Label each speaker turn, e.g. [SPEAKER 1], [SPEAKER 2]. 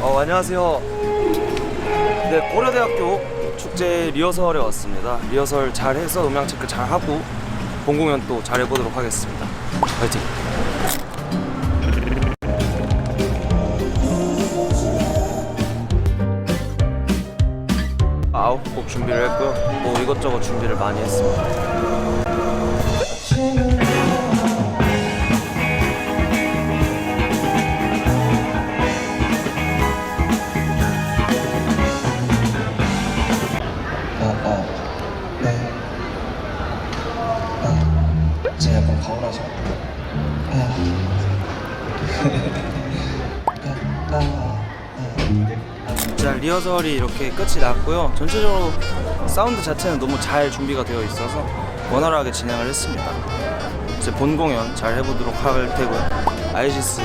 [SPEAKER 1] 어, 안녕하세요. 네, 고려대학교 축제 리허설에 왔습니다. 리허설 잘 해서 음향 체크 잘 하고 본 공연 또 잘 해보도록 하겠습니다. 파이팅! 아홉 곡 준비를 했고요. 뭐 이것저것 준비를 많이 했습니다.
[SPEAKER 2] 네. 아, 제가 약간 가오라서. 아. 아, 아, 아.
[SPEAKER 1] 자 리허설이 이렇게 끝이 났고요. 전체적으로 사운드 자체는 너무 잘 준비가 되어 있어서 원활하게 진행을 했습니다. 이제 본 공연 잘 해보도록 할 테고요. 아이시스